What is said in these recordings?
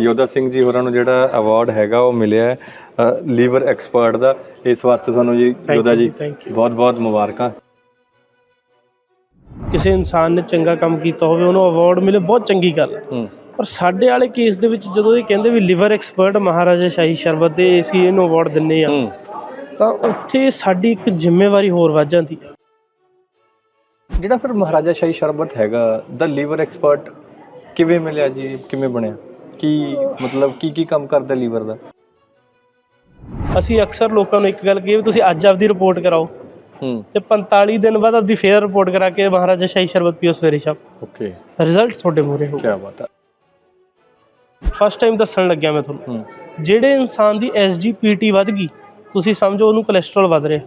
ਯੋਧਾ ਸਿੰਘ ਜੀ ਹੋਰਾਂ ਨੂੰ ਜਿਹੜਾ ਅਵਾਰਡ ਹੈਗਾ ਉਹ ਮਿਲਿਆ ਹੈ ਲੀਵਰ ਐਕਸਪਰਟ ਦਾ। ਇਸ ਵਾਸਤੇ ਤੁਹਾਨੂੰ ਜੀ ਯੋਧਾ ਜੀ thank you. ਬਹੁਤ ਬਹੁਤ ਮੁਬਾਰਕਾਂ। ਕਿਸੇ ਇਨਸਾਨ ਨੇ ਚੰਗਾ ਕੰਮ ਕੀਤਾ ਹੋਵੇ ਉਹਨੂੰ ਅਵਾਰਡ ਮਿਲੇ ਬਹੁਤ ਚੰਗੀ ਗੱਲ। ਹੈ। ਪਰ ਸਾਡੇ ਵਾਲੇ ਕੇਸ ਦੇ ਵਿੱਚ ਜਦੋਂ ਇਹ ਕਹਿੰਦੇ ਵੀ ਲਿਵਰ ਐਕਸਪਰਟ ਮਹਾਰਾਜਾ ਸ਼ਾਹੀ ਸ਼ਰਬਤ ਦੇ ਅਸੀਂ ਇਹਨੂੰ ਅਵਾਰਡ ਦਿੰਨੇ ਆ ਤਾਂ ਉੱਥੇ ਸਾਡੀ ਇੱਕ ਜ਼ਿੰਮੇਵਾਰੀ ਹੋਰ ਵੱਧ ਜਾਂਦੀ ਹੈ। ਜਿਹੜਾ ਫਿਰ ਮਹਾਰਾਜਾ ਸ਼ਾਹੀ ਸ਼ਰਬਤ ਹੈਗਾ ਦਾ ਲੀਵਰ ਐਕਸਪਰਟ ਕਿਵੇਂ ਮਿਲਿਆ ਜੀ? ਕਿਵੇਂ ਬਣਿਆ? ਕੀ ਮਤਲਬ ਕੀ ਕੀ ਕੰਮ ਕਰਦਾ ਲੀਵਰ ਦਾ? ਅਸੀਂ ਅਕਸਰ ਲੋਕਾਂ ਨੂੰ ਇੱਕ ਗੱਲ ਕਹੀਏ ਵੀ ਤੁਸੀਂ ਅੱਜ ਆਪਦੀ ਰਿਪੋਰਟ ਕਰਾਓ। ਹੂੰ। ਤੇ 45 ਦਿਨ ਬਾਅਦ ਆਪਦੀ ਫੇਰ ਰਿਪੋਰਟ ਕਰਾ ਕੇ ਮਹਾਰਾਜਾ ਸ਼ਾਹੀ ਸ਼ਰਬਤ ਪੀਓ ਸਵੇਰੇ ਸ਼ਾਮ। ਓਕੇ। ਰਿਜ਼ਲਟ ਤੁਹਾਡੇ ਮੂਹਰੇ ਹੋਊ। ਕੀ ਬਾਤ ਹੈ ਫਸਟ ਟਾਈਮ ਦੱਸਣ ਲੱਗਿਆ ਮੈਂ ਤੁਹਾਨੂੰ। ਹੂੰ। ਜਿਹੜੇ ਇਨਸਾਨ ਦੀ ਐਸਜੀਪੀਟੀ ਵੱਧ ਗਈ ਤੁਸੀਂ ਸਮਝੋ ਉਹਨੂੰ ਕੋਲੇਸਟ੍ਰੋਲ ਵੱਧ ਰਿਹਾ।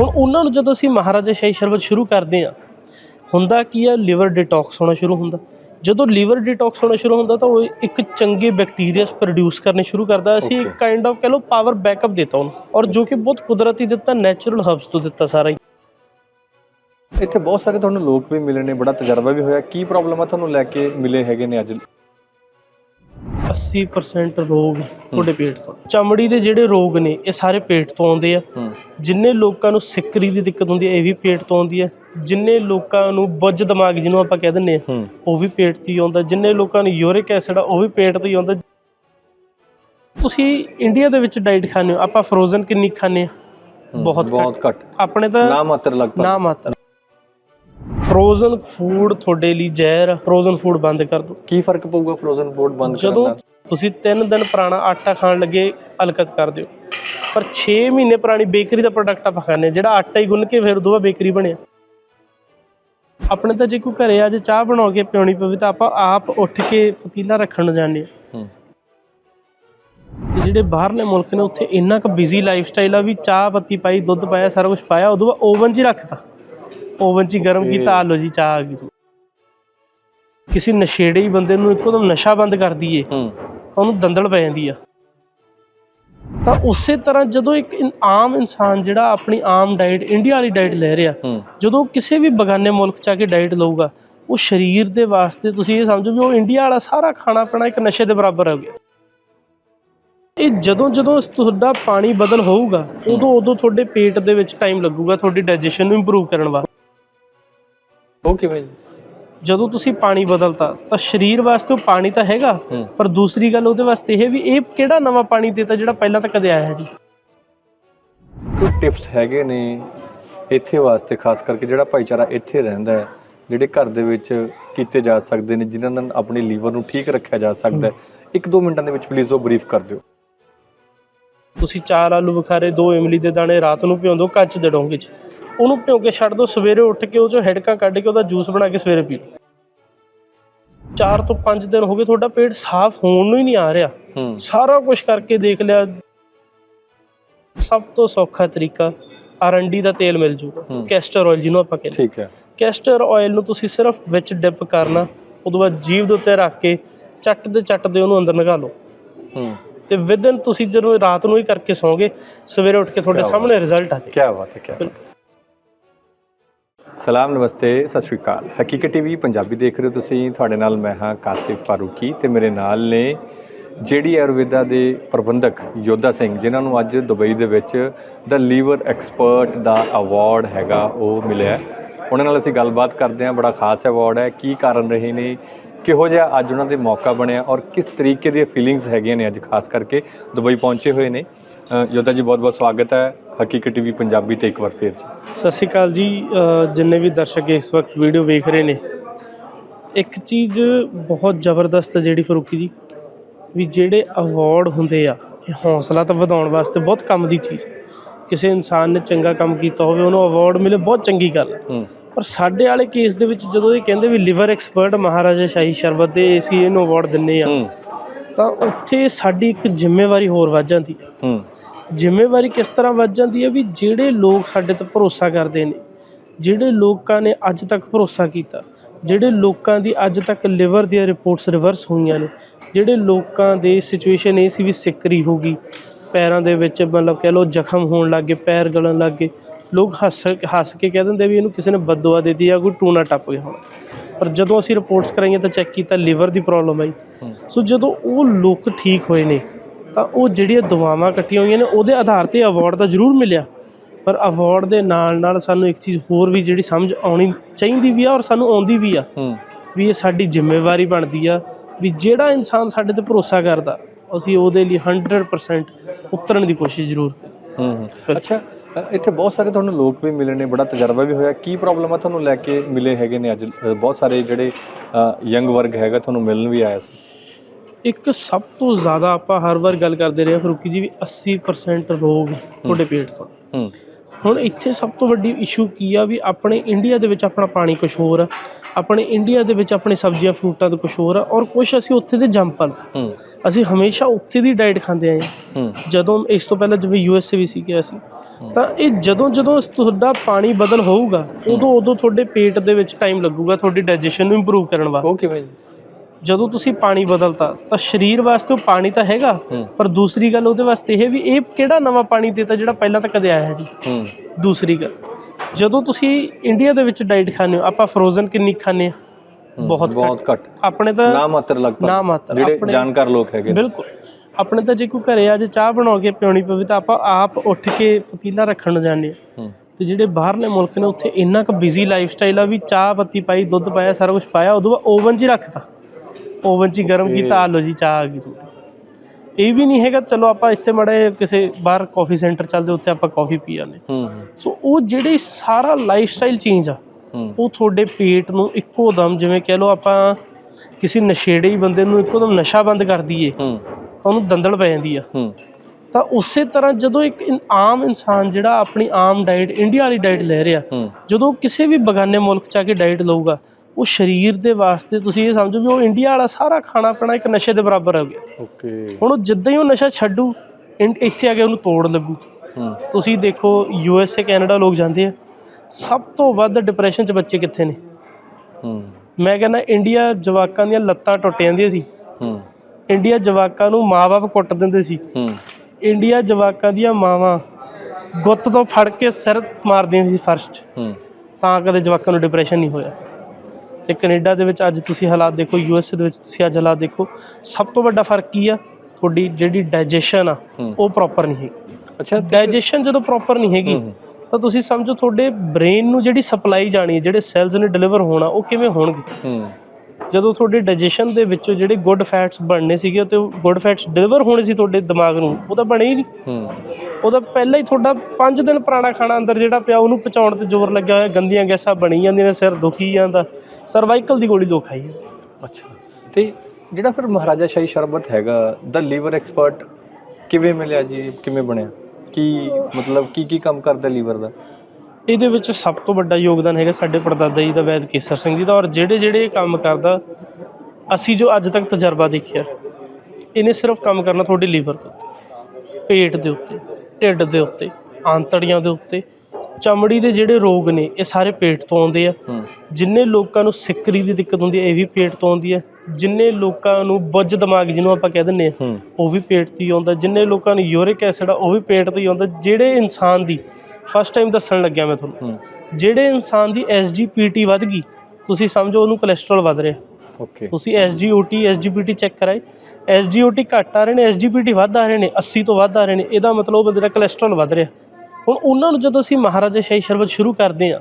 ਹੁਣ ਉਹਨਾਂ ਨੂੰ ਜਦੋਂ ਅਸੀਂ ਮਹਾਰਾਜਾ ਸ਼ਾਹੀ ਸ਼ਰਬਤ ਸ਼ੁਰੂ ਕਰਦੇ ਆ ਹੁੰਦਾ ਕੀ ਆ? ਲਿਵਰ ਡਿਟੌਕਸ ਹੋਣਾ ਸ਼ੁਰੂ ਹੁੰਦਾ। ਜਦੋਂ ਲਿਵਰ ਡਿਟੌਕਸ ਹੋਣਾ ਸ਼ੁਰੂ ਹੁੰਦਾ ਤਾਂ ਉਹ ਇੱਕ ਚੰਗੇ ਬੈਕਟੀਰੀਆਸ ਪ੍ਰੋਡਿਊਸ ਕਰਨੇ ਸ਼ੁਰੂ ਕਰਦਾ। ਅਸੀਂ ਇੱਕ. ਕਾਈਂਡ ਆਫ ਕਹ ਲਓ ਪਾਵਰ ਬੈਕਅਪ ਦਿੱਤਾ ਉਹਨੂੰ। ਔਰ ਜੋ ਕਿ ਬਹੁਤ ਕੁਦਰਤੀ ਦਿੱਤਾ ਨੈਚੁਰਲ ਹਰਬਸ ਤੋਂ ਦਿੱਤਾ ਸਾਰਾ ਹੀ। ਇੱਥੇ ਬਹੁਤ ਸਾਰੇ ਤੁਹਾਨੂੰ ਲੋਕ ਵੀ ਮਿਲੇ ਨੇ ਬੜਾ ਤਜਰਬਾ ਵੀ ਹੋਇਆ। ਕੀ ਪ੍ਰੋਬਲਮ ਆ ਤੁਹਾਨੂੰ ਲੈ ਕੇ ਮਿਲੇ ਹੈਗੇ ਨੇ ਅੱਜ? 80% ਰੋਗ ਤੁਹਾਡੇ ਪੇਟ ਤੋਂ ਚਮੜੀ ਦੇ ਜਿਹੜੇ ਰੋਗ ਨੇ ਇਹ ਸਾਰੇ ਪੇਟ ਤੋਂ ਆਉਂਦੇ ਆ। ਜਿੰਨੇ ਲੋਕਾਂ ਨੂੰ ਸਿੱਕਰੀ ਦੀ ਦਿੱਕਤ ਹੁੰਦੀ ਹੈ ਇਹ ਵੀ ਪੇਟ ਤੋਂ ਆਉਂਦੀ ਹੈ। ਜਿੰਨੇ ਲੋਕਾਂ ਨੂੰ ਬੁੱਝ ਦਿਮਾਗ ਜਿਹਨੂੰ ਆਪਾਂ ਕਹਿ ਦਿੰਦੇ ਆ ਉਹ ਵੀ ਪੇਟ ਤੋਂ ਹੀ ਆਉਂਦਾ। ਜਿੰਨੇ ਲੋਕਾਂ ਨੂੰ ਯੂਰਿਕ ਐਸਿਡ ਆ ਉਹ ਵੀ ਪੇਟ ਤੋਂ ਹੀ ਆਉਂਦਾ। ਤੁਸੀਂ ਇੰਡੀਆ ਦੇ ਵਿੱਚ ਡਾਈਟ ਖਾਂਦੇ ਹੋ ਆਪਾਂ ਫਰੋਜ਼ਨ ਕਿੰਨੀ ਖਾਂਦੇ ਆ ਬਹੁਤ ਬਹੁਤ ਘੱਟ। ਆਪਣੇ ਤਾਂ ਨਾ ਮਾਤਰ ਲਗਭਗ। ਨਾ ਮਾਤਰ। ਫਰੋਜ਼ਨ ਫੂਡ ਤੁਹਾਡੇ ਲਈ ਜ਼ਹਿਰ ਫਰੋਜ਼ਨ ਫੂਡ ਬੰਦ ਕਰ ਦਿਓ। ਕੀ ਫ਼ਰਕ ਪਊਗਾ ਫਰੋਜ਼ਨ ਫੂਡ ਬੰਦ ਕਰਨ ਜਦੋਂ ਨਾਲ ਤੁਸੀਂ 3 ਦਿਨ ਪੁਰਾਣਾ ਆਟਾ ਖਾਣ ਲੱਗੇ ਹਲਕਤ ਕਰ ਦਿਓ। ਪਰ 6 ਮਹੀਨੇ ਪੁਰਾਣੀ ਬੇਕਰੀ ਦਾ ਪ੍ਰੋਡਕਟ ਆਪਾਂ ਹਾਂ, ਜਿਹੜਾ ਆਟਾ ਹੀ ਗੁੰਨ ਕੇ ਫਿਰ ਬਾਅਦ ਬੇਕਰੀ ਬਣਿਆ। ਆਪਣੇ ਤਾਂ ਜੇ ਕੋਈ ਘਰੇ ਅੱਜ ਚਾਹ ਬਣਾ ਕੇ ਪਿਉਣੀ ਪਵੇ ਤਾਂ ਆਪਾਂ ਆਪ ਉੱਠ ਕੇ ਪਤੀਲਾ ਰੱਖਣ ਨੂੰ ਜਾਂਦੇ ਹਾਂ। ਹੂੰ। ਤੇ ਜਿਹੜੇ ਬਾਹਰਲੇ ਮੁਲਕ ਨੇ ਉੱਥੇ ਇੰਨਾ ਕੁ ਬਿਜ਼ੀ ਲਾਈਫ ਸਟਾਈਲ ਆ ਵੀ ਚਾਹ ਪੱਤੀ ਪਾਈ ਦੁੱਧ ਪਾਇਆ ਸਾਰਾ ਕੁਝ ਪਾਇਆ ਉਦੋਂ ਬਾਅਦ ਓਵਨ 'ਚ ਹੀ ਰੱਖਤਾ। ਓਵਨ 'ਚ ਹੀ ਗਰਮ ਕੀਤਾ ਆ ਜੀ ਚਾਹ ਆ ਗਈ। ਕਿਸੇ ਨਸ਼ੇੜੇ ਹੀ ਬੰਦੇ ਨੂੰ ਇੱਕਦਮ ਨਸ਼ਾ ਬੰਦ ਕਰ ਦਈਏ ਹੂੰ। ਉਹਨੂੰ ਦੰਦਲ ਪੈ ਜਾਂਦੀ ਆ। ਤਾਂ ਉਸੇ ਤਰ੍ਹਾਂ ਜਦੋਂ ਇੱਕ ਇਨ- ਆਮ ਇਨਸਾਨ ਜਿਹੜਾ ਆਪਣੀ ਆਮ ਡਾਈਟ ਇੰਡੀਆ ਵਾਲੀ ਡਾਈਟ ਲੈ ਰਿਹਾ ਹੂੰ। ਜਦੋਂ ਕਿਸੇ ਵੀ ਬਗਾਨੇ ਮੁਲਕ ਚ ਆ ਕੇ ਡਾਈਟ ਲਊਗਾ ਉਹ ਸਰੀਰ ਦੇ ਵਾਸਤੇ ਤੁਸੀਂ ਇਹ ਸਮਝੋ ਵੀ ਉਹ ਇੰਡੀਆ ਵਾਲਾ ਸਾਰਾ ਖਾਣਾ ਪੀਣਾ ਇੱਕ ਨਸ਼ੇ ਦੇ ਬਰਾਬਰ ਹੋ ਗਿਆ। ਇਹ ਜਦੋਂ ਜਦੋਂ ਤੁਹਾਡਾ ਪਾਣੀ ਬਦਲ ਹੋਊਗਾ ਉਦੋਂ ਉਦੋਂ ਤੁਹਾਡੇ ਪੇਟ ਦੇ ਵਿੱਚ ਟਾਈਮ ਲੱਗੂਗਾ ਤੁਹਾਡੀ ਡਾਈਜੈਸ਼ਨ ਨੂੰ ਇੰਪਰੂਵ ਕਰਨ ਵਾਸਤੇ। ਉਹ ਕਿਵੇਂ? ਜਦੋਂ ਤੁਸੀਂ ਪਾਣੀ ਬਦਲਤਾ ਤਾਂ ਸਰੀਰ ਵਾਸਤੇ ਪਾਣੀ ਤਾਂ ਹੈਗਾ ਪਰ ਦੂਸਰੀ ਗੱਲ ਉਹਦੇ ਵਾਸਤੇ ਇਹ ਵੀ ਇਹ ਕਿਹੜਾ ਨਵਾਂ ਪਾਣੀ ਦਿੱਤਾ ਜਿਹੜਾ ਪਹਿਲਾਂ ਤਾਂ ਕਦੇ ਆਇਆ ਹੈ ਜੀ? ਕੋਈ ਟਿਪਸ ਹੈਗੇ ਨੇ ਇੱਥੇ ਵਾਸਤੇ ਖਾਸ ਕਰਕੇ ਜਿਹੜਾ ਭਾਈਚਾਰਾ ਇੱਥੇ ਰਹਿੰਦਾ ਹੈ ਜਿਹੜੇ ਘਰ ਦੇ ਵਿੱਚ ਕੀਤੇ ਜਾ ਸਕਦੇ ਨੇ ਜਿਨ੍ਹਾਂ ਨਾਲ ਆਪਣੇ ਲੀਵਰ ਨੂੰ ਠੀਕ ਰੱਖਿਆ ਜਾ ਸਕਦਾ ਹੈ ਇੱਕ ਦੋ ਮਿੰਟਾਂ ਦੇ ਵਿੱਚ ਪਲੀਜ਼ ਉਹ ਬਰੀਫ ਕਰ ਦਿਓ। ਤੁਸੀਂ ਚਾਰ ਆਲੂ ਬੁਖਾਰੇ ਦੋ ਇਮਲੀ ਦੇ ਦਾਣੇ ਰਾਤ ਨੂੰ ਭਿਉਂ ਦਿਓ ਕੱਚ ਦੇ ਡੋਂਗੇ 'ਚ। ਉਹਨੂੰ ਭਿਉਂ ਕੇ ਛੱਡ ਦਿਓ ਸਵੇਰੇ ਉੱਠ ਕੇ ਉਹ 'ਚੋਂ ਹੈਡਕਾਂ ਕੱਢ ਕੇ ਉਹਦਾ ਜੂਸ ਬਣਾ ਕੇ ਸਵੇਰੇ ਪੀ ਲਓ। ਚਾਰ ਤੋਂ ਪੰਜ ਦਿਨ ਹੋ ਗਏ ਤੁਹਾਡਾ ਪੇਟ ਸਾਫ਼ ਹੋਣ ਨੂੰ ਹੀ ਨਹੀਂ ਆ ਰਿਹਾ। ਸਾਰਾ ਕੁਝ ਕਰਕੇ ਦੇਖ ਲਿਆ। ਸਭ ਤੋਂ ਸੌਖਾ ਤਰੀਕਾ ਆਰੰਡੀ ਦਾ ਤੇਲ ਮਿਲ ਜੂਗਾ। ਕੈਸਟਰ ਆਇਲ ਜਿਹਨੂੰ ਆਪਾਂ ਕਹਿੰਦੇ ਠੀਕ ਹੈ। ਕੈਸਟਰ ਆਇਲ ਨੂੰ ਤੁਸੀਂ ਸਿਰਫ ਵਿੱਚ ਡਿਪ ਕਰਨਾ ਉਦੋਂ ਬਾਅਦ ਜੀਭ ਦੇ ਉੱਤੇ ਰੱਖ ਕੇ ਚੱਟਦੇ ਚੱਟਦੇ ਉਹਨੂੰ ਅੰਦਰ ਲਗਾ ਲਓ। ਹੂੰ। ਤੇ ਵਿਦਨ ਤੁਸੀਂ ਜਦੋਂ ਰਾਤ ਨੂੰ ਹੀ ਕਰਕੇ ਸੌਂਗੇ ਸਵੇਰੇ ਉੱਠ ਕੇ ਤੁਹਾਡੇ ਸਾਹਮਣੇ ਰਿਜ਼ਲਟ ਆ ਜਾਏ ਕੀ ਬਾਤ ਹੈ ਕੀ ਸਲਾਮ, ਨਮਸਤੇ, ਸਤਿ ਸ਼੍ਰੀ ਅਕਾਲ। ਹਕੀਕਤ ਟੀਵੀ ਪੰਜਾਬੀ ਦੇਖ ਰਹੇ ਹੋ ਤੁਸੀਂ। ਤੁਹਾਡੇ ਨਾਲ ਮੈਂ ਹਾਂ ਕਾਸਿਫ ਫਾਰੂਕੀ ਤੇ ਮੇਰੇ ਨਾਲ ਨੇ ਜਿਹੜੀ ਆਯੁਰਵੇਦਾ ਦੇ ਪ੍ਰਬੰਧਕ ਯੋਧਾ ਸਿੰਘ, ਜਿਨ੍ਹਾਂ ਨੂੰ ਅੱਜ ਦੁਬਈ ਦੇ ਵਿੱਚ ਦਾ ਲੀਵਰ ਐਕਸਪਰਟ ਦਾ ਅਵਾਰਡ ਹੈਗਾ, ਉਹ ਮਿਲਿਆ। ਉਹਨਾਂ ਨਾਲ ਅਸੀਂ ਗੱਲਬਾਤ ਕਰਦੇ ਹਾਂ। ਬੜਾ ਖਾਸ ਅਵਾਰਡ ਹੈ। ਕੀ ਕਾਰਨ ਰਹੇ ਨੇ? ਕਿਹੋ ਜਿਹਾ ਅੱਜ ਉਹਨਾਂ ਦੇ ਮੌਕਾ ਬਣਿਆ? ਔਰ ਕਿਸ ਤਰੀਕੇ ਦੀਆਂ ਫੀਲਿੰਗਸ ਹੈਗੀਆਂ ਨੇ ਅੱਜ? ਖਾਸ ਕਰਕੇ ਦੁਬਈ ਪਹੁੰਚੇ ਹੋਏ ਨੇ। ਯੋਧਾ ਜੀ ਬਹੁਤ ਬਹੁਤ ਸਵਾਗਤ ਹੈ। ਹਕੀਕਤ ਟੀਵੀ ਪੰਜਾਬੀ ਤੇ ਇੱਕ ਵਾਰ ਫੇਰ ਜੀ। ਸਤਿ ਸ਼੍ਰੀ ਅਕਾਲ ਜੀ ਜਿੰਨੇ ਵੀ ਦਰਸ਼ਕ ਇਸ ਵਕਤ ਵੀਡੀਓ ਵੇਖ ਰਹੇ ਨੇ ਇੱਕ ਚੀਜ਼ ਬਹੁਤ ਜ਼ਬਰਦਸਤ ਹੈ ਜਿਹੜੀ ਫਰੂਕੀ ਜੀ ਵੀ ਜਿਹੜੇ ਅਵਾਰਡ ਹੁੰਦੇ ਆ ਇਹ ਹੌਸਲਾ ਤਾਂ ਵਧਾਉਣ ਵਾਸਤੇ ਬਹੁਤ ਕੰਮ ਦੀ ਚੀਜ਼। ਕਿਸੇ ਇਨਸਾਨ ਨੇ ਚੰਗਾ ਕੰਮ ਕੀਤਾ ਹੋਵੇ ਉਹਨੂੰ ਅਵਾਰਡ ਮਿਲੇ ਬਹੁਤ ਚੰਗੀ ਗੱਲ ਹੈ। ਹੂੰ। ਪਰ ਸਾਡੇ ਵਾਲੇ ਕੇਸ ਦੇ ਵਿੱਚ ਜਦੋਂ ਇਹ ਕਹਿੰਦੇ ਵੀ ਲਿਵਰ ਐਕਸਪਰਟ ਮਹਾਰਾਜਾ ਸ਼ਾਹੀ ਸ਼ਰਬਤ ਦੇ ਅਸੀਂ ਇਹਨੂੰ ਅਵਾਰਡ ਦਿੰਨੇ ਆ ਹੂੰ। ਤਾਂ ਉੱਥੇ ਸਾਡੀ ਇੱਕ ਜ਼ਿੰਮੇਵਾਰੀ ਹੋਰ ਵੱਧ ਜਾਂਦੀ ਹੈ। ਹੂੰ। ਜ਼ਿੰਮੇਵਾਰੀ ਕਿਸ ਤਰ੍ਹਾਂ ਵੱਧ ਜਾਂਦੀ ਹੈ? ਵੀ ਜਿਹੜੇ ਲੋਕ ਸਾਡੇ ਤੇ ਭਰੋਸਾ ਕਰਦੇ ਨੇ ਜਿਹੜੇ ਲੋਕਾਂ ਨੇ ਅੱਜ ਤੱਕ ਭਰੋਸਾ ਕੀਤਾ ਜਿਹੜੇ ਲੋਕਾਂ ਦੀ ਅੱਜ ਤੱਕ ਲਿਵਰ ਦੀਆਂ ਰਿਪੋਰਟਸ ਰਿਵਰਸ ਹੋਈਆਂ ਨੇ ਜਿਹੜੇ ਲੋਕਾਂ ਦੇ ਸਿਚੁਏਸ਼ਨ ਇਹ ਸੀ ਵੀ ਸਿੱਕਰੀ ਹੋ ਗਈ ਪੈਰਾਂ ਦੇ ਵਿੱਚ ਮਤਲਬ ਕਹਿ ਲਓ ਜ਼ਖਮ ਹੋਣ ਲੱਗ ਗਏ ਪੈਰ ਗਲਣ ਲੱਗ ਗਏ ਲੋਕ ਹੱਸ ਹੱਸ ਕੇ ਕਹਿ ਦਿੰਦੇ ਵੀ ਇਹਨੂੰ ਕਿਸੇ ਨੇ ਬਦਦੁਆ ਦੇ ਦਿੱਤੀ ਜਾਂ ਕੋਈ ਟੂਣਾ ਟੱਪ ਗਿਆ ਹੁਣ। ਪਰ ਜਦੋਂ ਅਸੀਂ ਰਿਪੋਰਟਸ ਕਰਾਈਆਂ ਤਾਂ ਚੈੱਕ ਕੀਤਾ ਲਿਵਰ ਦੀ ਪ੍ਰੋਬਲਮ ਆਈ। ਸੋ ਜਦੋਂ ਉਹ ਲੋਕ ਠੀਕ ਹੋਏ ਨੇ ਤਾਂ ਉਹ ਜਿਹੜੀਆਂ ਦੁਆਵਾਂ ਇਕੱਠੀਆਂ ਹੋਈਆਂ ਨੇ ਉਹਦੇ ਆਧਾਰ ਤੇ ਅਵਾਰਡ ਤਾਂ ਜ਼ਰੂਰ ਮਿਲਿਆ। ਪਰ ਅਵਾਰਡ ਦੇ ਨਾਲ ਨਾਲ ਸਾਨੂੰ ਇੱਕ ਚੀਜ਼ ਹੋਰ ਵੀ ਜਿਹੜੀ ਸਮਝ ਆਉਣੀ ਚਾਹੀਦੀ ਵੀ ਆ ਔਰ ਸਾਨੂੰ ਆਉਂਦੀ ਵੀ ਆ। ਵੀ ਇਹ ਸਾਡੀ ਜ਼ਿੰਮੇਵਾਰੀ ਬਣਦੀ ਆ ਵੀ ਜਿਹੜਾ ਇਨਸਾਨ ਸਾਡੇ ਤੇ ਭਰੋਸਾ ਕਰਦਾ ਅਸੀਂ ਉਹਦੇ ਲਈ 100% ਉਤਰਨ ਦੀ ਕੋਸ਼ਿਸ਼ ਜ਼ਰੂਰ। ਹੂੰ ਹੂੰ। ਅੱਛਾ ਇੱਥੇ ਬਹੁਤ ਸਾਰੇ ਤੁਹਾਨੂੰ ਲੋਕ ਵੀ ਮਿਲੇ ਨੇ ਬੜਾ ਤਜਰਬਾ ਵੀ ਹੋਇਆ। ਕੀ ਪ੍ਰੋਬਲਮ ਆ ਤੁਹਾਨੂੰ ਲੈ ਕੇ ਮਿਲੇ ਹੈਗੇ ਨੇ ਅੱਜ? ਬਹੁਤ ਸਾਰੇ ਜਿਹੜੇ ਯੰਗ ਵਰਗ ਹੈਗਾ ਤੁਹਾਨੂੰ ਮਿਲਣ ਵੀ ਆਇਆ ਸੀ। ਇੱਕ ਸਭ ਤੋਂ ਜ਼ਿਆਦਾ ਆਪਾਂ ਹਰ ਵਾਰ ਗੱਲ ਕਰਦੇ ਰਹੇ ਹਾਂ ਫਰੂਕੀ ਜੀ ਵੀ 80% ਰੋਗ ਤੁਹਾਡੇ ਪੇਟ ਤੋਂ। ਹੂੰ। ਹੁਣ ਇੱਥੇ ਸਭ ਤੋਂ ਵੱਡੀ ਇਸ਼ੂ ਕੀ ਆ ਵੀ ਆਪਣੇ ਇੰਡੀਆ ਦੇ ਵਿੱਚ ਆਪਣਾ ਪਾਣੀ ਕੁਛ ਹੋਰ ਆ ਆਪਣੇ ਇੰਡੀਆ ਦੇ ਵਿੱਚ ਆਪਣੀ ਸਬਜ਼ੀਆਂ ਫਰੂਟਾਂ ਤੋਂ ਕੁਛ ਹੋਰ ਆ ਔਰ ਕੁਛ ਅਸੀਂ ਉੱਥੇ ਦੇ ਜੰਪਲ ਹੂੰ। ਅਸੀਂ ਹਮੇਸ਼ਾ ਉੱਥੇ ਦੀ ਡਾਈਟ ਖਾਂਦੇ ਆਏ ਹਾਂ। ਜਦੋਂ ਇਸ ਤੋਂ ਪਹਿਲਾਂ ਜਿਵੇਂ ਯੂ ਐਸ ਏ ਵੀ ਸੀ ਗਿਆ ਸੀ ਤਾਂ ਇਹ ਜਦੋਂ ਜਦੋਂ ਤੁਹਾਡਾ ਪਾਣੀ ਬਦਲ ਹੋਊਗਾ ਉਦੋਂ ਉਦੋਂ ਤੁਹਾਡੇ ਪੇਟ ਦੇ ਵਿੱਚ ਟਾਈਮ ਲੱਗੂਗਾ ਤੁਹਾਡੀ ਡਾਈਜੈਸ਼ਨ ਨੂੰ ਇੰਪਰੂਵ ਕਰਨ ਵਾਸਤੇ। ਕਿਵੇਂ ਜੀ? ਜਦੋਂ ਤੁਸੀਂ ਪਾਣੀ ਬਦਲਤਾ ਤਾਂ ਸਰੀਰ ਵਾਸਤੇ ਪਾਣੀ ਤਾਂ ਹੈਗਾ ਪਰ ਦੂਸਰੀ ਗੱਲ ਉਹਦੇ ਵਾਸਤੇ ਇਹ ਵੀ ਇਹ ਕਿਹੜਾ ਨਵਾਂ ਪਾਣੀ ਦਿੱਤਾ ਜਿਹੜਾ ਪਹਿਲਾਂ ਤਾਂ ਕਦੇ ਆਇਆ ਹੈ। ਜੀ ਦੂਸਰੀ ਗੱਲ ਜਦੋਂ ਤੁਸੀਂ ਇੰਡੀਆ ਦੇ ਵਿੱਚ ਡਾਈਟ ਖਾਂਦੇ ਹੋ ਆਪਾਂ ਫਰੋਜ਼ਨ ਕਿੰਨੀ ਖਾਂਦੇ ਆ ਬਹੁਤ ਬਹੁਤ ਘੱਟ। ਆਪਣੇ ਤਾਂ ਨਾ ਮਾਤਰ ਲਗਭਗ ਨਾ ਮਾਤਰ ਜਿਹੜੇ ਜਾਣਕਾਰ ਲੋਕ ਹੈਗੇ। ਬਿਲਕੁਲ। ਆਪਣੇ ਤਾਂ ਜੇ ਕੋਈ ਘਰੇ ਅੱਜ ਚਾਹ ਬਣਾ ਕੇ ਪਿਉਣੀ ਪਵੇ ਤਾਂ ਆਪਾਂ ਆਪ ਉੱਠ ਕੇ ਪਤੀਲਾ ਰੱਖਣ ਜਾਂਦੇ ਹਾਂ। ਹੂੰ। ਤੇ ਜਿਹੜੇ ਬਾਹਰਲੇ ਮੁਲਕ ਨੇ ਉੱਥੇ ਇੰਨਾ ਕੁ ਬਿਜ਼ੀ ਲਾਈਫ ਸਟਾਈਲ ਆ ਵੀ ਚਾਹ ਪੱਤੀ ਪਾਈ ਦੁੱਧ ਪਾਇਆ ਸਾਰਾ ਕੁਝ ਪਾਇਆ ਉਦੋਂ ਬਾਅਦ ਓਵਨ 'ਚ ਹੀ ਰੱਖਤਾ। ਓਵਨ 'ਚ ਹੀ ਗਰਮ ਕੀਤਾ ਆ ਲਓ ਜੀ ਚਾਹ ਆ ਗਈ। ਇਹ ਵੀ ਨਹੀਂ ਹੈਗਾ ਚਲੋ ਆਪਾਂ ਇੱਥੇ ਮੜੇ ਕਿਸੇ ਬਾਹਰ ਕਾਫੀ ਸੈਂਟਰ ਚੱਲਦੇ ਉੱਥੇ ਆਪਾਂ ਕਾਫੀ ਪੀ ਜਾਂਦੇ ਹੂੰ ਸੋ ਉਹ ਜਿਹੜੀ ਸਾਰਾ ਲਾਈਫ ਸਟਾਈਲ ਚੇਂਜ ਆ ਉਹ ਤੁਹਾਡੇ ਪੇਟ ਨੂੰ ਇੱਕੋ ਦਮ ਜਿਵੇਂ ਕਹਿ ਲਓ ਆਪਾਂ ਕਿਸੇ ਨਸ਼ੇੜੀ ਬੰਦੇ ਨੂੰ ਇੱਕੋ ਦਮ ਨਸ਼ਾ ਬੰਦ ਕਰ ਦਈਏ ਉਹਨੂੰ ਦੰਦਲ ਪੈ ਜਾਂਦੀ ਆ। ਤਾਂ ਉਸੇ ਤਰ੍ਹਾਂ ਜਦੋਂ ਇੱਕ ਆਮ ਇਨਸਾਨ ਜਿਹੜਾ ਆਪਣੀ ਆਮ ਡਾਈਟ ਇੰਡੀਆ ਵਾਲੀ ਡਾਈਟ ਲੈ ਰਿਹਾ ਜਦੋਂ ਕਿਸੇ ਵੀ ਬਗਾਨੇ ਮੁਲਕ 'ਚ ਆ ਕੇ ਡਾਈਟ ਲਊਗਾ ਉਹ ਸਰੀਰ ਦੇ ਵਾਸਤੇ ਤੁਸੀਂ ਇਹ ਸਮਝੋ ਵੀ ਉਹ ਇੰਡੀਆ ਵਾਲਾ ਸਾਰਾ ਖਾਣਾ ਪੀਣਾ ਇੱਕ ਨਸ਼ੇ ਦੇ ਬਰਾਬਰ ਹੋ ਗਿਆ ਓਕੇ। ਹੁਣ ਉਹ ਜਿੱਦਾਂ ਹੀ ਉਹ ਨਸ਼ਾ ਛੱਡੂ ਇੱਥੇ ਆ ਕੇ ਉਹਨੂੰ ਤੋੜ ਲੱਗੂ। ਤੁਸੀਂ ਦੇਖੋ ਯੂ ਐਸ ਏ ਕੈਨੇਡਾ ਲੋਕ ਜਾਂਦੇ ਆ। ਸਭ ਤੋਂ ਵੱਧ ਡਿਪਰੈਸ਼ਨ 'ਚ ਬੱਚੇ ਕਿੱਥੇ ਨੇ? ਮੈਂ ਕਹਿੰਦਾ ਇੰਡੀਆ ਜਵਾਕਾਂ ਦੀਆਂ ਲੱਤਾਂ ਟੁੱਟ ਜਾਂਦੀਆਂ ਸੀ। ਇੰਡੀਆ ਜਵਾਕਾਂ ਨੂੰ ਮਾਪੇ ਕੁੱਟ ਦਿੰਦੇ ਸੀ। ਇੰਡੀਆ ਜਵਾਕਾਂ ਦੀਆਂ ਮਾਵਾਂ ਗੁੱਤ ਤੋਂ ਫੜ ਕੇ ਸਿਰ ਮਾਰਦੀਆਂ ਸੀ ਫਰਸ਼ ਤਾਂ ਕਦੇ ਜਵਾਕਾਂ ਨੂੰ ਡਿਪਰੈਸ਼ਨ ਨਹੀਂ ਹੋਇਆ। ਤੇ ਕੈਨੇਡਾ ਦੇ ਵਿੱਚ ਅੱਜ ਤੁਸੀਂ ਹਾਲਾਤ ਦੇਖੋ ਯੂ ਐਸ ਦੇ ਵਿੱਚ ਤੁਸੀਂ ਅੱਜ ਹਾਲਾਤ ਦੇਖੋ ਸਭ ਤੋਂ ਵੱਡਾ ਫ਼ਰਕ ਕੀ ਆ? ਤੁਹਾਡੀ ਜਿਹੜੀ ਡਾਈਜੈਸ਼ਨ ਆ ਉਹ ਪ੍ਰੋਪਰ ਨਹੀਂ ਹੈਗੀ। ਅੱਛਾ ਡਾਈਜੈਸ਼ਨ ਜਦੋਂ ਪ੍ਰੋਪਰ ਨਹੀਂ ਹੈਗੀ ਤਾਂ ਤੁਸੀਂ ਸਮਝੋ ਤੁਹਾਡੇ ਬ੍ਰੇਨ ਨੂੰ ਜਿਹੜੀ ਸਪਲਾਈ ਜਾਣੀ ਹੈ ਜਿਹੜੇ ਸੈਲਸ ਨੇ ਡਿਲੀਵਰ ਹੋਣਾ ਉਹ ਕਿਵੇਂ ਹੋਣਗੇ? ਜਦੋਂ ਤੁਹਾਡੇ ਡਾਈਜੈਸ਼ਨ ਦੇ ਵਿੱਚੋਂ ਜਿਹੜੇ ਗੁੱਡ ਫੈਟਸ ਬਣਨੇ ਸੀਗੇ ਤੇ ਗੁੱਡ ਫੈਟਸ ਡਿਲੀਵਰ ਹੋਣੇ ਸੀ ਤੁਹਾਡੇ ਦਿਮਾਗ ਨੂੰ ਉਹ ਤਾਂ ਬਣੇ ਹੀ ਨਹੀਂ। ਉਹਦਾ ਪਹਿਲਾਂ ਹੀ ਤੁਹਾਡਾ 5 ਦਿਨ ਪੁਰਾਣਾ ਖਾਣਾ ਅੰਦਰ ਜਿਹੜਾ ਪਿਆ ਉਹਨੂੰ ਪਚਾਉਣ ਤੇ ਜ਼ੋਰ ਲੱਗਿਆ ਹੋਇਆ ਗੰਦੀਆਂ ਗੈਸਾਂ ਬਣੀ ਜਾਂਦੀਆਂ ਨੇ ਸਿਰ ਦੁਖੀ ਜਾਂਦਾ। ਸਰਵਾਈਕਲ ਦੀ ਗੋਲੀ ਦੋ ਖਾਈ। ਅੱਛਾ। ਤੇ ਜਿਹੜਾ ਫਿਰ ਮਹਾਰਾਜਾ ਸ਼ਾਹੀ ਸ਼ਰਬਤ ਹੈਗਾ ਦਾ ਲੀਵਰ ਐਕਸਪਰਟ ਕਿਵੇਂ ਮਿਲਿਆ ਜੀ? ਕਿਵੇਂ ਬਣਿਆ? ਕੀ ਮਤਲਬ ਕੀ ਕੀ ਕੰਮ ਕਰਦਾ ਲੀਵਰ ਦਾ? ਇਹਦੇ ਵਿੱਚ ਸਭ ਤੋਂ ਵੱਡਾ ਯੋਗਦਾਨ ਹੈਗਾ ਸਾਡੇ ਪੜਦਾਦਾ ਜੀ ਦਾ ਵੈਦ ਕੇਸਰ ਸਿੰਘ ਜੀ ਦਾ ਔਰ ਜਿਹੜੇ ਜਿਹੜੇ ਕੰਮ ਕਰਦਾ ਅਸੀਂ ਜੋ ਅੱਜ ਤੱਕ ਤਜਰਬਾ ਦੇਖਿਆ ਇਹਨੇ ਸਿਰਫ ਕੰਮ ਕਰਨਾ ਤੁਹਾਡੇ ਲੀਵਰ ਉੱਤੇ ਪੇਟ ਦੇ ਉੱਤੇ। ਢਿੱਡ ਦੇ ਉੱਤੇ ਆਂਤੜੀਆਂ ਦੇ ਉੱਤੇ ਚਮੜੀ ਦੇ ਜਿਹੜੇ ਰੋਗ ਨੇ ਇਹ ਸਾਰੇ ਪੇਟ ਤੋਂ ਆਉਂਦੇ ਆ। ਜਿੰਨੇ ਲੋਕਾਂ ਨੂੰ ਸਿੱਕਰੀ ਦੀ ਦਿੱਕਤ ਹੁੰਦੀ ਹੈ ਇਹ ਵੀ ਪੇਟ ਤੋਂ ਆਉਂਦੀ ਹੈ। ਜਿੰਨੇ ਲੋਕਾਂ ਨੂੰ ਬੁੱਝ ਦਿਮਾਗ ਜਿਹਨੂੰ ਆਪਾਂ ਕਹਿ ਦਿੰਦੇ ਆ ਉਹ ਵੀ ਪੇਟ ਤੋਂ ਹੀ ਆਉਂਦਾ। ਜਿੰਨੇ ਲੋਕਾਂ ਨੂੰ ਯੂਰਿਕ ਐਸਿਡ ਆ ਉਹ ਵੀ ਪੇਟ ਤੋਂ ਹੀ ਆਉਂਦਾ। ਜਿਹੜੇ ਇਨਸਾਨ ਦੀ ਫਸਟ ਟਾਈਮ ਦੱਸਣ ਲੱਗਿਆ ਮੈਂ ਤੁਹਾਨੂੰ। ਜਿਹੜੇ ਇਨਸਾਨ ਦੀ ਐਸਜੀਪੀਟੀ ਵੱਧ ਗਈ ਤੁਸੀਂ ਸਮਝੋ ਉਹਨੂੰ ਕੋਲੇਸਟ੍ਰੋਲ ਵੱਧ ਰਿਹਾ। ਓਕੇ। ਤੁਸੀਂ ਐਸਜੀਓਟੀ ਐਸਜੀਪੀਟੀ ਚੈੱਕ ਕਰਾਏ। ਐਸਜੀਓਟੀ ਘੱਟ ਆ ਰਹੇ ਨੇ ਐਸਜੀਪੀਟੀ ਵੱਧ ਆ ਰਹੇ ਨੇ 80 ਤੋਂ ਵੱਧ ਆ ਰਹੇ ਨੇ ਇਹਦਾ ਮਤਲਬ ਉਹ ਬੰਦੇ ਦਾ ਕੋਲੇਸਟ੍ਰੋਲ ਵੱਧ ਰਿਹਾ। ਹੁਣ ਉਹਨਾਂ ਨੂੰ ਜਦੋਂ ਅਸੀਂ ਮਹਾਰਾਜਾ ਸ਼ਾਹੀ ਸ਼ਰਬਤ ਸ਼ੁਰੂ ਕਰਦੇ ਆ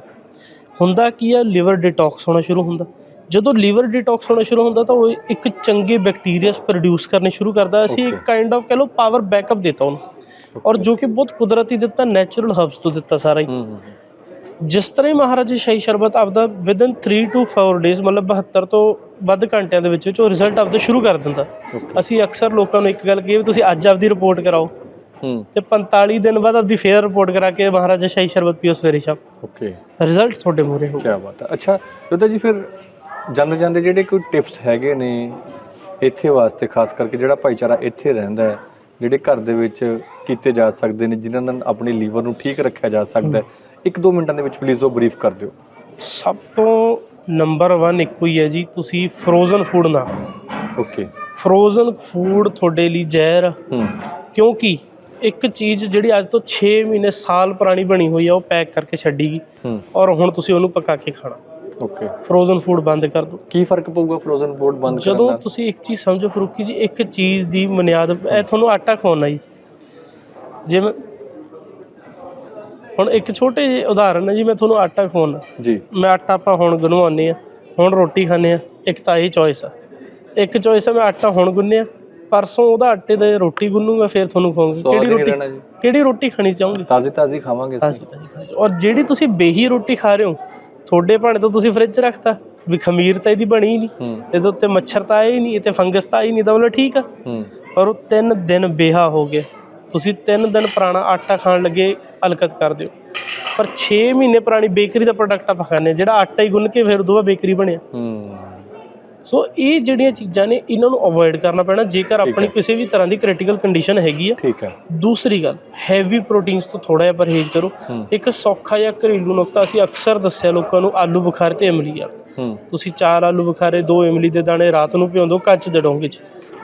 ਹੁੰਦਾ ਕੀ ਆ? ਲਿਵਰ ਡਿਟੌਕਸ ਹੋਣਾ ਸ਼ੁਰੂ ਹੁੰਦਾ। ਜਦੋਂ ਲਿਵਰ ਡਿਟੌਕਸ ਹੋਣਾ ਸ਼ੁਰੂ ਹੁੰਦਾ ਤਾਂ ਉਹ ਇੱਕ ਚੰਗੇ ਬੈਕਟੀਰੀਆਸ ਪ੍ਰੋਡਿਊਸ ਕਰਨੇ ਸ਼ੁਰੂ ਕਰਦਾ। ਅਸੀਂ ਇੱਕ. ਕਾਈਂਡ ਆਫ ਕਹ ਲਓ ਪਾਵਰ ਬੈਕਅਪ ਦਿੱਤਾ ਉਹਨੂੰ। ਔਰ ਜੋ ਕਿ ਬਹੁਤ ਕੁਦਰਤੀ ਦਿੱਤਾ ਨੈਚੁਰਲ ਹਰਬਸ ਤੋਂ ਦਿੱਤਾ ਸਾਰਾ ਹੂੰ। ਜਿਸ ਤਰ੍ਹਾਂ ਹੀ ਮਹਾਰਾਜਾ ਸ਼ਾਹੀ ਸ਼ਰਬਤ ਆਪਦਾ ਵਿਦਨ 3 ਟੂ 4 ਡੇਜ਼ ਮਤਲਬ 72 ਤੋਂ ਵੱਧ ਘੰਟਿਆਂ ਦੇ ਵਿੱਚ ਵਿੱਚ ਉਹ ਰਿਜ਼ਲਟ ਆਪਦਾ ਸ਼ੁਰੂ ਕਰ ਦਿੰਦਾ। ਅਸੀਂ ਅਕਸਰ ਲੋਕਾਂ ਨੂੰ ਇੱਕ ਗੱਲ ਕਹੀਏ ਵੀ ਤੁਸੀਂ ਅੱਜ ਆਪਦੀ ਰਿਪੋਰਟ ਕਰਾਓ। ਹੂੰ। ਤੇ 45 ਦਿਨ ਬਾਅਦ ਆਪਦੀ ਫੇਰ ਰਿਪੋਰਟ ਕਰਾ ਕੇ ਮਹਾਰਾਜਾ ਸ਼ਾਹੀ ਸ਼ਰਬਤ ਪੀਓ ਸਵੇਰੇ ਸ਼ਾਮ। ਓਕੇ ਰਿਜ਼ਲਟ ਤੁਹਾਡੇ ਮੂਹਰੇ ਹੋਊ। ਕੀ ਬਾਤ ਹੈ। ਅੱਛਾ ਯੋਧਾ ਜੀ ਫਿਰ ਜਾਂਦੇ ਜਾਂਦੇ ਜਿਹੜੇ ਕੋਈ ਟਿਪਸ ਹੈਗੇ ਨੇ ਇੱਥੇ ਵਾਸਤੇ ਖਾਸ ਕਰਕੇ ਜਿਹੜਾ ਭਾਈਚਾਰਾ ਇੱਥੇ ਰਹਿੰਦਾ ਹੈ ਜਿਹੜੇ ਘਰ ਦੇ ਵਿੱਚ ਕੀਤੇ ਜਾ ਸਕਦੇ ਨੇ ਜਿਨ੍ਹਾਂ ਨਾਲ ਆਪਣੀ ਲੀਵਰ ਨੂੰ ਠੀਕ ਰੱਖਿਆ ਜਾ ਸਕਦਾ ਹੈ ਇੱਕ ਦੋ ਮਿੰਟਾਂ ਦੇ ਵਿੱਚ ਪਲੀਜ਼ ਉਹ ਬਰੀਫ ਕਰ ਦਿਓ। ਸਭ ਤੋਂ ਨੰਬਰ 1 ਇੱਕੋ ਹੀ ਹੈ ਜੀ ਤੁਸੀਂ ਫਰੋਜ਼ਨ ਫੂਡ ਨਾ। ਓਕੇ ਫਰੋਜ਼ਨ ਫੂਡ ਤੁਹਾਡੇ ਲਈ ਜ਼ਹਿਰ। ਹੂੰ। ਕਿਉਂਕਿ ਇੱਕ ਚੀਜ਼ ਜਿਹੜੀ ਅੱਜ ਤੋਂ 6 ਮਹੀਨੇ ਸਾਲ ਪੁਰਾਣੀ ਬਣੀ ਹੋਈ ਆ ਉਹ ਪੈਕ ਕਰਕੇ ਛੱਡੀ ਗਈ ਔਰ ਹੁਣ ਤੁਸੀਂ ਉਹਨੂੰ ਪਕਾ ਕੇ ਖਾਣਾ। ਓਕੇ ਫਰੋਜ਼ਨ ਫੂਡ ਬੰਦ ਕਰ ਦਿਓ। ਕੀ ਫ਼ਰਕ ਪਊਗਾ ਫਰੋਜ਼ਨ ਫੂਡ ਬੰਦ ਕਰਨ ਜਦੋਂ ਤੁਸੀਂ ਇੱਕ ਚੀਜ਼ ਸਮਝੋ ਫਰੂਕੀ ਜੀ ਇੱਕ ਚੀਜ਼ ਦੀ ਬੁਨਿਆਦ ਇਹ ਤੁਹਾਨੂੰ ਆਟਾ ਖਵਾਉਣਾ ਜੀ। ਜਿਵੇਂ ਹੁਣ ਇੱਕ ਛੋਟੇ ਜਿਹੇ ਉਦਾਹਰਨ ਹੈ ਜੀ ਮੈਂ ਤੁਹਾਨੂੰ ਆਟਾ ਖਵਾਉਣਾ ਜੀ। ਮੈਂ ਆਟਾ ਆਪਾਂ ਹੁਣ ਗੁਨਵਾਉਂਦੇ ਆ ਹੁਣ ਰੋਟੀ ਖਾਂਦੇ ਆ ਇੱਕ ਤਾਂ ਇਹ ਚੋਇਸ ਆ। ਇੱਕ ਚੋਇਸ ਆ ਮੈਂ ਆਟਾ ਹੁਣ ਗੁੰਨਿਆ। ਪਰਸੋਂ ਉਹਦਾ ਆਟੇ ਦਾ ਰੋਟੀ ਗੁੰਨੂਗਾ ਫਿਰ ਤੁਹਾਨੂੰ ਖਵਾਉਂਗਾ। ਕਿਹੜੀ ਰੋਟੀ ਕਿਹੜੀ ਰੋਟੀ ਖਾਣੀ ਚਾਹੋਗੇ? ਤਾਜ਼ੀ ਤਾਜ਼ੀ ਖਾਵਾਂਗੇ ਖਾਣੀ। ਔਰ ਜਿਹੜੀ ਤੁਸੀਂ ਬੇਹੀ ਰੋਟੀ ਖਾ ਰਹੇ ਹੋ ਤੁਹਾਡੇ ਭਾਣੇ ਤੋਂ ਤੁਸੀਂ ਫ੍ਰਿਜ 'ਚ ਰੱਖਤਾ। ਵੀ ਖਮੀਰ ਤਾਂ ਇਹਦੀ ਬਣੀ ਨਹੀਂ। ਇਹਦੇ ਉੱਤੇ ਮੱਛਰ ਤਾਂ ਆਏ ਨਹੀਂ ਇਹ ਤੇ ਫੰਗਸ ਤਾਂ ਆਈ ਨਹੀਂ ਤਾਂ ਮਤਲਬ ਠੀਕ ਆ। ਪਰ ਉਹ ਤਿੰਨ ਦਿਨ ਬੇਹਾ ਹੋ ਗਏ ਤੁਸੀਂ ਤਿੰਨ ਦਿਨ ਪੁਰਾਣਾ ਆਟਾ ਖਾਣ ਲੱਗੇ ਹਲਕਤ ਕਰ ਦਿਓ। ਪਰ 6 ਮਹੀਨੇ ਪੁਰਾਣੀ ਬੇਕਰੀ ਦਾ ਪ੍ਰੋਡਕਟ ਆਪਾਂ ਹਾਂ, ਜਿਹੜਾ ਆਟਾ ਹੀ ਗੁੰਨ ਕੇ ਫਿਰ ਬਾਅਦ ਬੇਕਰੀ ਬਣਿਆ। ਸੋ ਇਹ ਜਿਹੜੀਆਂ ਚੀਜ਼ਾਂ ਨੇ ਇਹਨਾਂ ਨੂੰ ਅਵੋਇਡ ਕਰਨਾ ਪੈਣਾ। ਜੇਕਰ ਆਪਣੀ। ਕਿਸੇ ਵੀ ਤਰ੍ਹਾਂ ਦੀ ਕ੍ਰਿਟੀਕਲ ਕੰਡੀਸ਼ਨ ਹੈਗੀ ਆ ਠੀਕ ਹੈ। ਦੂਸਰੀ ਗੱਲ ਹੈਵੀ ਪ੍ਰੋਟੀਨਸ ਤੋਂ ਥੋੜਾ ਜਿਹਾ ਪਰਹੇਜ਼ ਕਰੋ। ਇੱਕ ਸੌਖਾ ਜਿਹਾ ਘਰੇਲੂ ਨੁਕਤਾ ਅਸੀਂ ਅਕਸਰ ਦੱਸਿਆ ਲੋਕਾਂ ਨੂੰ ਆਲੂ ਬੁਖਾਰ ਤੇ ਇਮਲੀ ਆ ਤੁਸੀਂ ਚਾਰ ਆਲੂ ਬੁਖਾਰੇ ਦੋ ਇਮਲੀ ਦੇ ਦਾਣੇ ਰਾਤ ਨੂੰ ਭਿਉਂ ਦਿਓ ਕੱਚ ਦੇ ਡੋਂਗੇ 'ਚ।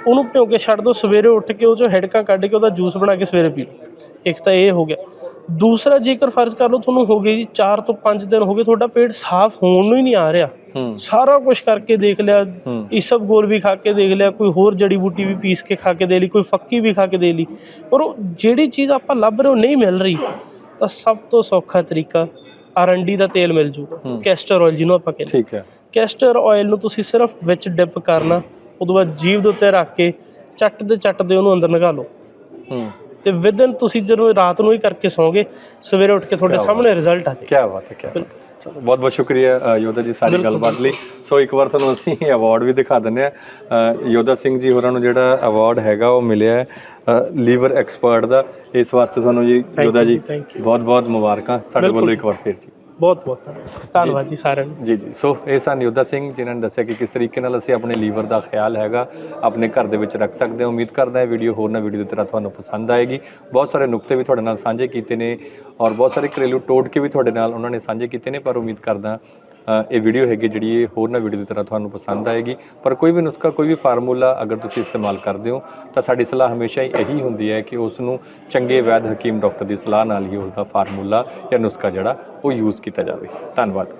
ਉਹਨੂੰ ਭਿਉਂ ਕੇ ਛੱਡ ਦਿਓ ਸਵੇਰੇ ਉੱਠ ਕੇ ਉਹ 'ਚੋਂ ਹੈਡਕਾਂ ਕੱਢ ਕੇ ਉਹਦਾ ਜੂਸ ਬਣਾ ਕੇ ਸਵੇਰੇ ਪੀ ਲਓ। ਇੱਕ ਤਾਂ ਇਹ ਹੋ ਗਿਆ। ਦੂਸਰਾ ਜੇਕਰ ਫਰਜ਼ ਕਰ ਲਓ ਤੁਹਾਨੂੰ ਹੋ ਗਏ ਜੀ 4 ਤੋਂ 5 ਦਿਨ ਹੋ ਗਏ ਤੁਹਾਡਾ ਪੇਟ ਸਾਫ਼ ਹੋਣ ਨੂੰ ਹੀ ਨਹੀਂ ਆ ਰਿਹਾ। ਸਾਰਾ ਕੁਝ ਕਰਕੇ ਦੇਖ ਲਿਆ ਇਸਬ ਗੋਲ ਵੀ ਖਾ ਕੇ ਦੇਖ ਲਿਆ ਕੋਈ ਹੋਰ ਜੜੀ ਬੂਟੀ ਵੀ ਪੀਸ ਕੇ ਖਾ ਕੇ ਦੇ ਲਈ ਕੋਈ ਫੱਕੀ ਵੀ ਖਾ ਕੇ ਦੇ ਲਈ। ਪਰ ਉਹ ਜਿਹੜੀ ਚੀਜ਼ ਆਪਾਂ ਲੱਭ ਰਹੇ ਉਹ ਨਹੀਂ ਮਿਲ ਰਹੀ ਤਾਂ ਸਭ ਤੋਂ ਸੌਖਾ ਤਰੀਕਾ ਅਰੰਡੀ ਦਾ ਤੇਲ ਮਿਲ ਜੂਗਾ। ਕੈਸਟਰ ਆਇਲ ਜਿਹਨੂੰ ਆਪਾਂ ਕਹਿੰਦੇ ਠੀਕ ਹੈ। ਕੈਸਟਰ ਆਇਲ ਨੂੰ ਤੁਸੀਂ ਸਿਰਫ ਵਿੱਚ ਡਿਪ ਕਰਨਾ ਉਦੋਂ ਬਾਅਦ ਜੀਭ ਦੇ ਉੱਤੇ ਰੱਖ ਕੇ ਚੱਟਦੇ ਚੱਟਦੇ ਉਹਨੂੰ ਅੰਦਰ ਲਓ। ਹੂੰ। ਤੇ ਵਿਦਨ ਤੁਸੀਂ ਜਦੋਂ ਰਾਤ ਨੂੰ ਹੀ ਕਰਕੇ ਸੌਂਗੇ ਸਵੇਰੇ ਉੱਠ ਕੇ ਤੁਹਾਡੇ ਸਾਹਮਣੇ ਰਿਜ਼ਲਟ ਆ ਜਾਏ ਕੀ ਬਾਤ ਹੈ ਕੀ। ਚਲੋ ਬਹੁਤ ਬਹੁਤ ਸ਼ੁਕਰੀਆ ਯੋਧਾ ਜੀ ਸਾਰੀ ਬਿਲਕੁਲ, ਗੱਲਬਾਤ ਲਈ। ਸੋ ਇੱਕ ਵਾਰ ਤੁਹਾਨੂੰ ਅਸੀਂ ਅਵਾਰਡ ਵੀ ਦਿਖਾ ਦਿੰਦੇ ਆ ਯੋਧਾ ਸਿੰਘ ਜੀ ਹੋਰਾਂ ਨੂੰ ਜਿਹੜਾ ਅਵਾਰਡ ਹੈਗਾ ਉਹ ਮਿਲਿਆ ਹੈ। ਲੀਵਰ ਐਕਸਪਰਟ ਦਾ। ਇਸ ਵਾਸਤੇ ਤੁਹਾਨੂੰ ਜੀ ਯੋਧਾ ਜੀ। ਬਹੁਤ ਬਹੁਤ ਮੁਬਾਰਕਾਂ। ਸਾਡੇ। ਵੱਲੋਂ ਇੱਕ ਵਾਰ ਫਿਰ ਜੀ। ਬਹੁਤ ਬਹੁਤ ਧੰਨਵਾਦ। ਜੀ ਸਾਰਿਆਂ ਨੂੰ। ਜੀ ਜੀ। ਸੋ ਇਹ ਸਨ ਯੋਧਾ ਸਿੰਘ ਜਿਨ੍ਹਾਂ ਨੇ ਦੱਸਿਆ ਕਿ ਕਿਸ ਤਰੀਕੇ ਨਾਲ ਅਸੀਂ ਆਪਣੇ ਲੀਵਰ ਦਾ ਖਿਆਲ ਹੈਗਾ ਆਪਣੇ ਘਰ ਦੇ ਵਿੱਚ ਰੱਖ ਸਕਦੇ ਹਾਂ। ਉਮੀਦ ਕਰਦਾ ਹਾਂ ਵੀਡੀਓ ਹੋਰ ਨਾ ਵੀਡੀਓ ਦੀ ਤਰ੍ਹਾਂ ਤੁਹਾਨੂੰ ਪਸੰਦ ਆਏਗੀ। ਬਹੁਤ ਸਾਰੇ ਨੁਕਤੇ ਵੀ ਤੁਹਾਡੇ ਨਾਲ ਸਾਂਝੇ ਕੀਤੇ ਨੇ ਔਰ ਬਹੁਤ ਸਾਰੇ ਘਰੇਲੂ ਟੋਟਕੇ ਵੀ ਤੁਹਾਡੇ ਨਾਲ ਉਹਨਾਂ ਨੇ ਸਾਂਝੇ ਕੀਤੇ ਨੇ ਪਰ ਉਮੀਦ ਕਰਦਾ ਇਹ ਵੀਡੀਓ ਹੈਗੀ ਜਿਹੜੀ ਇਹ ਹੋਰ ਨਾ ਵੀਡੀਓ ਦੀ ਤਰ੍ਹਾਂ ਤੁਹਾਨੂੰ ਪਸੰਦ ਆਏਗੀ। ਪਰ ਕੋਈ ਵੀ ਨੁਸਖਾ, ਕੋਈ ਵੀ ਫਾਰਮੂਲਾ ਅਗਰ ਤੁਸੀਂ ਇਸਤੇਮਾਲ ਕਰਦੇ ਹੋ, ਤਾਂ ਸਾਡੀ ਸਲਾਹ ਹਮੇਸ਼ਾ ਹੀ ਇਹੀ ਹੁੰਦੀ ਹੈ ਕਿ ਉਸ ਨੂੰ ਚੰਗੇ ਵੈਦ ਹਕੀਮ ਡਾਕਟਰ ਦੀ ਸਲਾਹ ਨਾਲ ਹੀ ਉਸ ਦਾ ਫਾਰਮੂਲਾ ਜਾਂ ਨੁਸਖਾ ਜਿਹੜਾ ਉਹ ਯੂਜ਼ ਕੀਤਾ ਜਾਵੇ। ਧੰਨਵਾਦ।